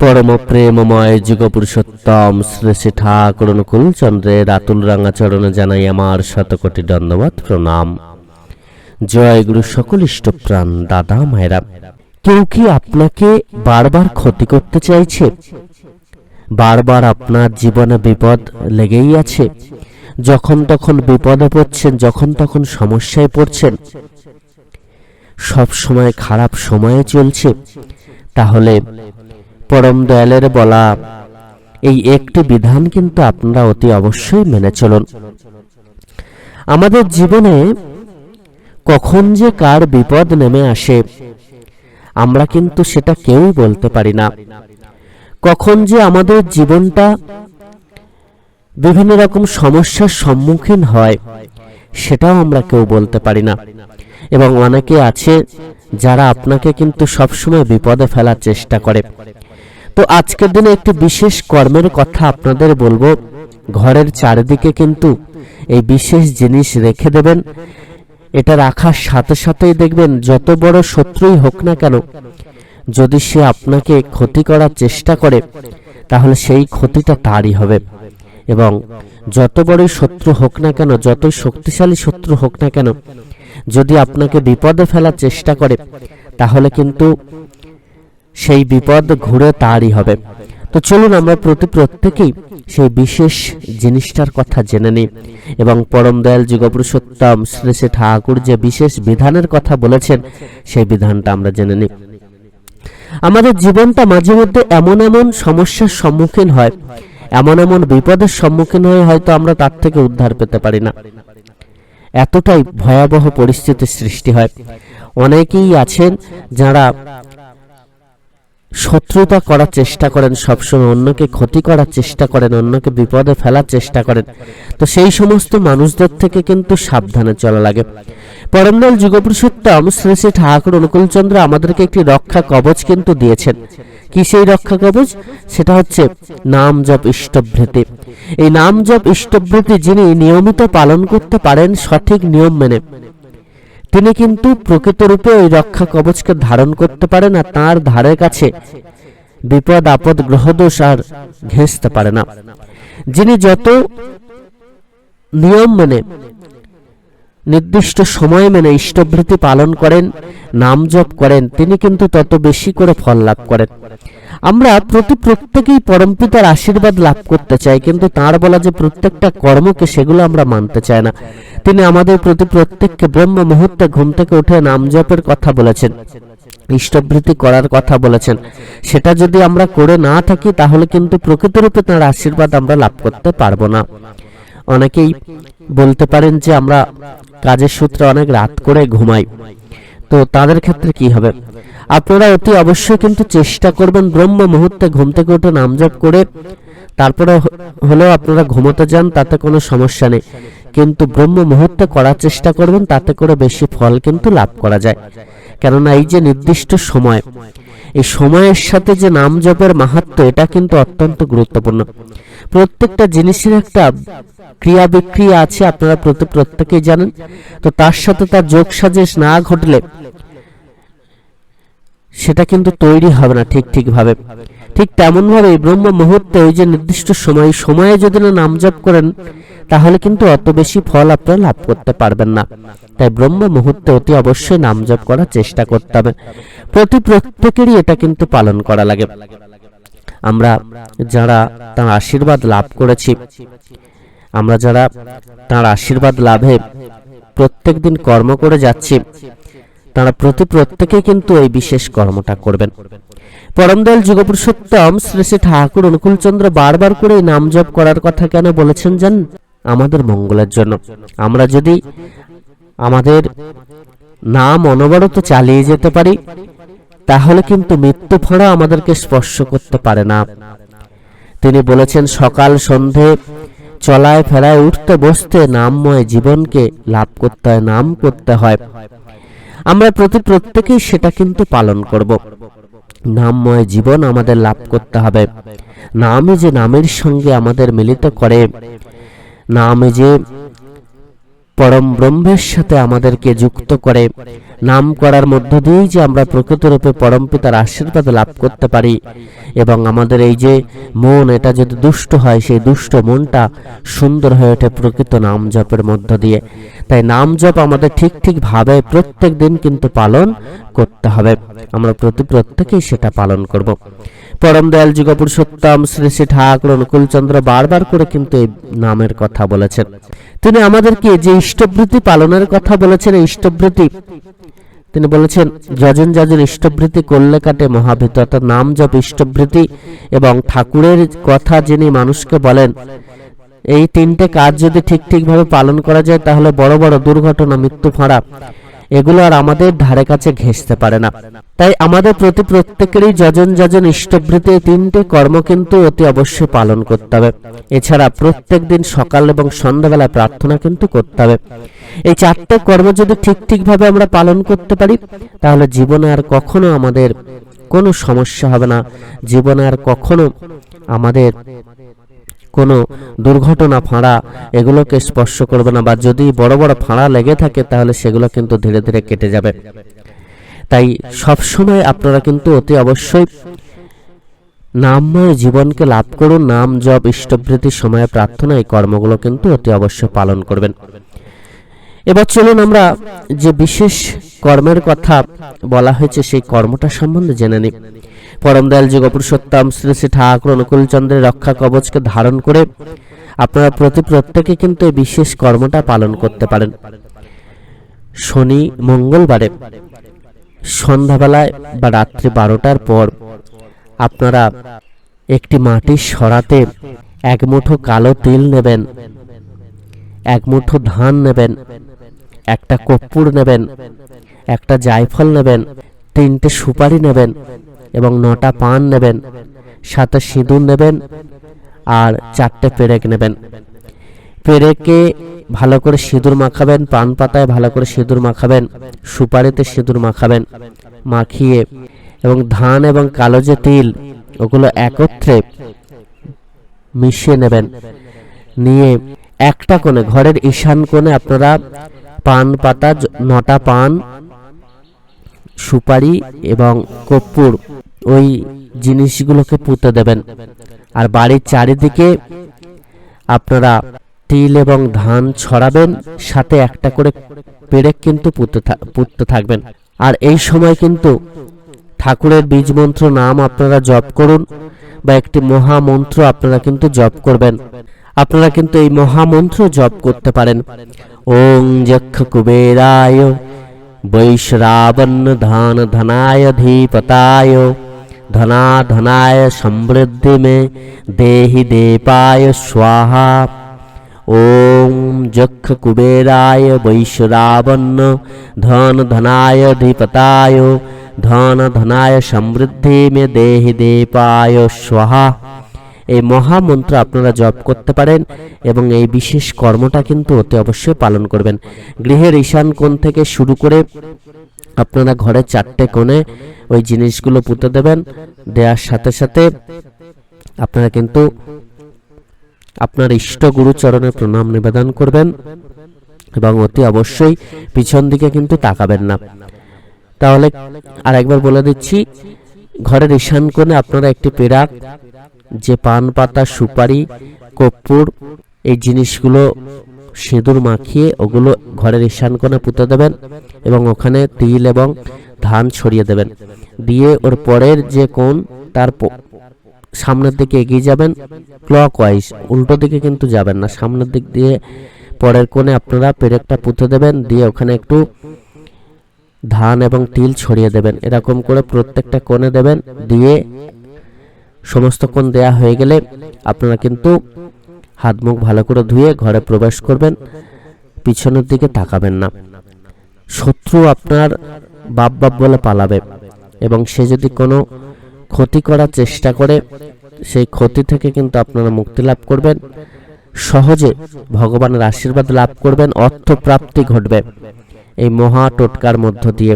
পরম প্রেমময় যুগ পুরুষোত্তম শ্রী শ্রী ঠাকুর অনুকূল চন্দ্রের আতুল রাঙা চরণে জানাই আমার শতকোটি দণ্ডবাদ প্রণাম। জয় গুরু সকল ইষ্টপ্রাণ দাদা, মায়েরা। কেউ কি আপনাকে বারবার ক্ষতি করতে চাইছে? বারবার আপনার জীবনে বিপদ লেগেই আছে? যখন তখন বিপদে পড়ছেন, যখন তখন সমস্যায় পড়ছেন। সব সময় খারাপ সময়ে চলছে। তাহলে পরম দয়ালের বলা, এই একটি বিধান কিন্তু আপনারা অতি অবশ্যই মেনে চলুন। আমাদের জীবনে কখন যে কার বিপদ নেমে আসে, আমরা কিন্তু সেটা কেউই বলতে পারি না। কখন যে আমাদের জীবনটা বিভিন্ন রকম সমস্যার সম্মুখীন হয়, সেটাও আমরা কেউ বলতে পারি না। এবং অনেকে আছে যারা আপনাকে কিন্তু সবসময় বিপদে ফেলার চেষ্টা করে। তো আজকের দিনে একটি বিশেষ কর্মের কথা আপনাদের বলব। ঘরের চারিদিকে কিন্তু এই বিশেষ জিনিস রেখে দেবেন। এটা রাখার সাথে সাথেই দেখবেন যত বড় শত্রুই হোক না কেন, যদি সে আপনাকে ক্ষতি করার চেষ্টা করে, তাহলে সেই ক্ষতিটা তারই হবে। এবং যত বড়ই শত্রু হোক না কেন, যতই শক্তিশালী শত্রু হোক না কেন, যদি আপনাকে বিপদে ফেলার চেষ্টা করে, তাহলে কিন্তু সেই বিপদ ঘুরে তারই হবে। তো চলুন আমরা প্রতি প্রত্যেকেই সেই বিশেষ জিনিসটার কথা জেনে নিই এবং পরম দয়াল যুগপুরুষোত্তম শ্রী শ্রী ঠাকুর যে বিশেষ বিধানের কথা বলেছেন, সেই বিধানটা আমরা জেনে নিই। আমাদের জীবনটা মাঝে মধ্যে এমন এমন সমস্যার সম্মুখীন হয়, এমন এমন বিপদের সম্মুখীন হয়ে হয়তো আমরা তার থেকে উদ্ধার পেতে পারি না। এতটাই ভয়াবহ পরিস্থিতির সৃষ্টি হয়। অনেকেই আছেন যারা শত্রুতা করার চেষ্টা করেন সবসময়, অন্যকে ক্ষতি করার চেষ্টা করেন, অন্যকে বিপদে ফেলার চেষ্টা করেন। তো সেই সমস্ত মানুষদের থেকে কিন্তু সাবধানে চলা লাগে। পরমদল যুগপুরুষোত্তম শ্রী শ্রী ঠাকুর অনুকূলচন্দ্র আমাদেরকে একটি রক্ষা কবচ কিন্তু দিয়েছেন। কি সেই রক্ষা কবচ? সেটা হচ্ছে নাম জপ ইষ্টভৃতি। এই নাম জপ ইষ্টভৃতি যিনি নিয়মিত পালন করতে পারেন সঠিক নিয়ম মেনে। তিনি কিন্তু প্রকৃতরূপে ওই রক্ষা কবচকে ধারণ করতে পারে না, তাঁর ধারের কাছে বিপদ, আপদ, গ্রহদোষ আর ঘেঁষতে পারে না। যিনি যত নিয়ম মেনে, নির্দিষ্ট সময় মেনে ইষ্টভৃতি পালন করেন, নাম জপ করেন, তিনি কিন্তু তত বেশি করে ফল লাভ করেন। আমরা প্রতি প্রত্যেকেই পরমপিতার আশীর্বাদ লাভ করতে চাই, কিন্তু তার বলা যে প্রত্যেকটা কর্মকে সেগুলো আমরা মানতে চাই না। তিনি আমাদের প্রতি প্রত্যেককে ব্রহ্ম মুহূর্তে ঘুম থেকে উঠে নাম জপের কথা বলেছেন ইষ্টভৃতি করার কথা বলেছেন। সেটা যদি আমরা করে না থাকি, তাহলে কিন্তু প্রকৃতরূপে তার আশীর্বাদ আমরা লাভ করতে পারব না। অনেকেই বলতে পারেন যে আমরা কাজের সূত্রে অনেক রাত করে ঘুমাই। তো তাদের ক্ষেত্রে কি হবে? আপনারা অতি অবশ্যই কিন্তু চেষ্টা করবেন ব্রহ্ম মুহূর্তে ঘুম থেকে উঠে নামজপ করে তারপরে হলেও আপনারা ঘুমোতে যান, তাতে কোনো সমস্যা নেই। কিন্তু ব্রহ্ম মুহূর্তে করার চেষ্টা করবেন, তাতে করে বেশি ফল কিন্তু লাভ করা যায়। কেননা এই যে নির্দিষ্ট সময়, এই সময়ের সাথে যে নাম জপের মাহাত্ম এটা কিন্তু অত্যন্ত গুরুত্বপূর্ণ। প্রত্যেকটা জিনিসের একটা ক্রিয়া বিক্রিয়া আছে, আপনারা প্রতি, প্রত্যেকেই জানেন। তো তার সাথে তার যোগ সাজেশ না ঘটলে সেটা কিন্তু তৈরি হবে না ঠিক ঠিক ভাবে ঠিক তেমন ভাবে ব্রহ্ম মুহূর্তে ওই যে নির্দিষ্ট সময়, সময়ে যদি না নাম জপ করেন, তাহলে কিন্তু অত বেশি ফল আপনারা লাভ করতে পারবেন না। তাই ব্রহ্ম মুহূর্তে অতি অবশ্যই নাম জপ করার চেষ্টা করতে হবে। প্রতি প্রত্যেকেরই এটা কিন্তু পালন করা লাগে। আমরা যারা তার আশীর্বাদ লাভ করেছি আমরা যারা তার আশীর্বাদ লাভে প্রত্যেক দিন কর্ম করে যাচ্ছি, তারা প্রতি প্রত্যেকে কিন্তু এই বিশেষ কর্মটা করবেন। পরমদয়াল যুগপুরুষোত্তম শ্রী শ্রী ঠাকুর অনুকূলচন্দ্র বারবার করে নাম জপ করার কথা কেন বলেছেন জান আমাদের মঙ্গলের জন্য। আমরা যদি আমাদের নাম অনবরত চালিয়ে যেতে পারি, তাহলে কিন্তু মৃত্যু ফোড়া আমাদেরকে স্পর্শ করতে পারে না। তিনি বলেছেন, সকাল সন্ধে চলায় ফেরায় উঠতে বসতে নামময় জীবনকে লাভ করতে হয়, নাম করতে হয়। আমরা প্রতি প্রত্যেকেই সেটা কিন্তু পালন করব। নামময় জীবন আমাদের লাভ করতে হবে। নামে যে নামের সঙ্গে আমাদের মিলিত করে, নামে যে পরম ব্রহ্মের সাথে আমাদেরকে যুক্ত করে নাম করার মধ্য দিয়েই যে আমরা প্রকৃতরূপে পরম পিতার আশীর্বাদ লাভ করতে পারি। এবং আমাদের এই যে মন, এটা যদি দুষ্ট হয়, সেই দুষ্ট মনটা সুন্দর হয়ে ওঠে প্রকৃত নাম জপের মধ্য দিয়ে। তাই নাম জপ আমাদের ঠিক ঠিকভাবে প্রত্যেক দিন কিন্তু পালন করতে হবে। আমরা প্রতি প্রত্যেকেই সেটা পালন করব। পরম দয়াল যুগ পুরুষোত্তম শ্রী শ্রী ঠাকুর অনুকূলচন্দ্র বারবার করে কিন্তু এই নামের কথা বলেছেন। তিনি আমাদেরকে যে ইষ্টবৃত্তি পালনের কথা বলেছেন, এই ইষ্টবৃত্তি, তিনি বলেছেন, যজন যজন ইষ্টবৃত্তি করলে কাটে মহাভীত অর্থাৎ নাম জপ, ইষ্টবৃত্তি এবং ঠাকুরের কথা যিনি মানুষকে বলেন এই তিনটে কাজ যদি ঠিক ঠিকভাবে পালন করা যায়, তাহলে বড় বড় দুর্ঘটনা, মৃত্যু, ফাঁড়া, এগুলো আর আমাদের ধারে কাছে ঘেঁষতে পারে না। তাই আমাদের প্রতি প্রত্যেকেরই যজন যজন ইষ্টবৃত্তি এই তিনটে কর্ম কিন্তু অতি অবশ্যই পালন করতে হবে। এছাড়া প্রত্যেক দিন সকাল এবং সন্ধ্যাবেলা প্রার্থনা কিন্তু করতে হবে। এই চারটে কর্ম যদি ঠিক ঠিকভাবে আমরা পালন করতে পারি, তাহলে জীবনে আর কখনো আমাদের কোনো সমস্যা হবে না। জীবনে আর কখনো আমাদের কোনো দুর্ঘটনা, ফাঁড়া, এগুলোকে স্পর্শ করবে না বা যদি বড় বড় ফাঁড়া লেগে থাকে তাহলে সেগুলো কিন্তু ধীরে ধীরে কেটে যাবে। তাই সবসময় আপনারা কিন্তু অতি অবশ্যই নামময় জীবনকে লাভ করুন, নাম জপ ইষ্টবৃত্তির সময়ে প্রার্থনা, এই কর্মগুলো কিন্তু অতি অবশ্যই পালন করবেন। এবার চলুন আমরা যে বিশেষ কর্মের কথা বলা হয়েছে সেই কর্মটা সম্বন্ধে জেনে নিই। পরম দয়াল যুগ শ্রী শ্রী ঠাকুর অনুকূলচন্দ্রের রক্ষা কবচকে ধারণ করে আপনারা প্রতি প্রত্যেকে কিন্তু এই বিশেষ কর্মটা পালন করতে পারেন। শনি মঙ্গলবারে, সন্ধ্যাবেলায় বা রাত্রি বারোটার পর আপনারা একটি মাটির সরাতে এক মুঠো কালো তিল নেবেন, এক মুঠো ধান নেবেন, একটা কর্পূর নেবেন, একটা জায়ফল নেবেন, তিনটে সুপারি নেবেন এবং নটা পান নেবেন সাথে সিঁদুর নেবেন আর চারটে পেরেক নেবেন। পেরেকে ভালো করে সিঁদুর মাখাবেন, পান পাতায় ভালো করে সিঁদুর মাখাবেন, সুপারিতে সিঁদুর মাখাবেন, মাখিয়ে এবং ধান এবং কালো যে তিল, ওগুলো একত্রে মিশিয়ে নেবেন। নিয়ে একটা কোণে, ঘরের ঈশান কোণে আপনারা পান পাতা, নটা পান, সুপারি এবং কর্পূর ওই জিনিসগুলোকে পুঁতে দেবেন। আর বাড়ির চারিদিকে আপনারা তিল এবং ধান ছড়াবেন, সাথে একটা করে পেরেক কিন্তু পুঁতে পুঁততে থাকবেন। আর এই সময় কিন্তু ঠাকুরের বীজ মন্ত্র নাম আপনারা জপ করুন বা একটি মহামন্ত্র আপনারা কিন্তু জপ করবেন। আপনারা কিন্তু এই মহামন্ত্র জপ করতে পারেন। ওং যক্ষ কুবেরায় বৈশ্রাবণ ধান ধনায় ধীপতায় ধনা ধনায় সমৃদ্ধি মে দেহি দেপায় স্বাহা ওম যক্ষ কুবেরায় বৈশ্রাবণ ধন ধনায় ধীপতায় ধন ধনায় সমৃদ্ধি মে দেহি দেপায় স্বাহা এই মহামন্ত্র আপনারা জপ করতে পারেন এবং এই বিশেষ কর্মটা কিন্তু অতি অবশ্যই পালন করবেন। গৃহের ঈশান কোণ থেকে শুরু করে আপনারা ঘরের চারটে কোণে ওই জিনিসগুলো পুঁতে দেবেন। দেওয়ার সাথে সাথে আপনারা কিন্তু আপনার ইষ্ট গুরু চরণে প্রণাম নিবেদন করবেন এবং অতি অবশ্যই পিছন দিকে কিন্তু তাকাবেন না। তাহলে আর একবার বলে দিচ্ছি, ঘরের ঈশান কোণে আপনারা একটি পেরাক যে পান পাতা, সুপারি, কর্পূর, এই জিনিসগুলো সিঁদুর মাখিয়ে ওগুলো ঘরের ঈশান কোণে পুঁতে দেবেন এবং ওখানে তিল এবং ধান ছড়িয়ে দেবেন। দিয়ে ওর পরের যে কোণ, তার সামনের দিকে এগিয়ে যাবেন। ক্লক ওয়াইজ উল্টো দিকে কিন্তু যাবেন না। সামনের দিক দিয়ে পরের কোণে আপনারা পেরেকটা পুঁতে দেবেন। দিয়ে ওখানে একটু ধান এবং তিল ছড়িয়ে দেবেন। এরকম করে প্রত্যেকটা কোণে দেবেন। দিয়ে সমস্ত কোণ দেয়া হয়ে গেলে আপনারা কিন্তু হাত মুখ ভালো করে ধুয়ে ঘরে প্রবেশ করবেন, পিছনের দিকে তাকাবেন না। শত্রু আপনার বাপ বাপ বলে পালাবে এবং সে যদি কোনো ক্ষতি করার চেষ্টা করে, সেই ক্ষতি থেকে কিন্তু আপনারা মুক্তি লাভ করবেন। সহজে ভগবানের আশীর্বাদ লাভ করবেন অর্থ প্রাপ্তি ঘটবে এই মহা টোটকার মধ্য দিয়ে।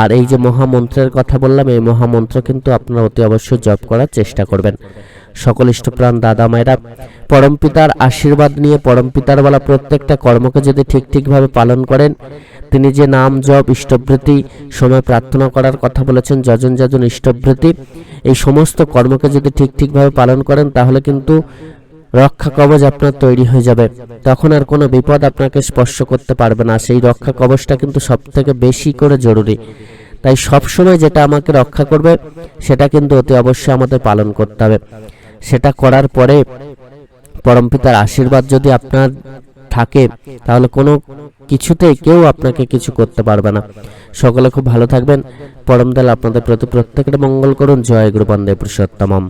আর এই যে মহামন্ত্রের কথা বললাম, এই মহামন্ত্র কিন্তু আপনারা অতি অবশ্যই জপ করার চেষ্টা করবেন। সকল ইষ্টপ্রাণ দাদা মায়েরা পরমপিতার আশীর্বাদ নিয়ে পরমপিতার বলা প্রত্যেকটা কর্মকে যদি ঠিক ঠিকভাবে পালন করেন, তিনি যে নাম, জপ ইষ্টবৃত্তি সময় প্রার্থনা করার কথা বলেছেন, যজন যজন ইষ্টবৃত্তি এই সমস্ত কর্মকে যদি ঠিক ঠিকভাবে পালন করেন, তাহলে কিন্তু রক্ষা কবচ আপনার তৈরি হয়ে যাবে। তখন আর কোনো বিপদ আপনাকে স্পর্শ করতে পারবে না। সেই রক্ষা কবচটা কিন্তু সব থেকে বেশি করে জরুরি। তাই সব সময় যেটা আমাকে রক্ষা করবে, সেটা কিন্তু অতি অবশ্যই আমাদের পালন করতে হবে। সেটা করার পরে পরমপিতার আশীর্বাদ যদি আপনার থাকে, তাহলে কোনো কিছুতেই কেউ আপনাকে কিছু করতে পারবে না। সকলে খুব ভালো থাকবেন। পরমদাল আপনাদের প্রতি প্রত্যেকটা মঙ্গল করুন। জয় গুরু বন্দে পুরুষোত্তমম।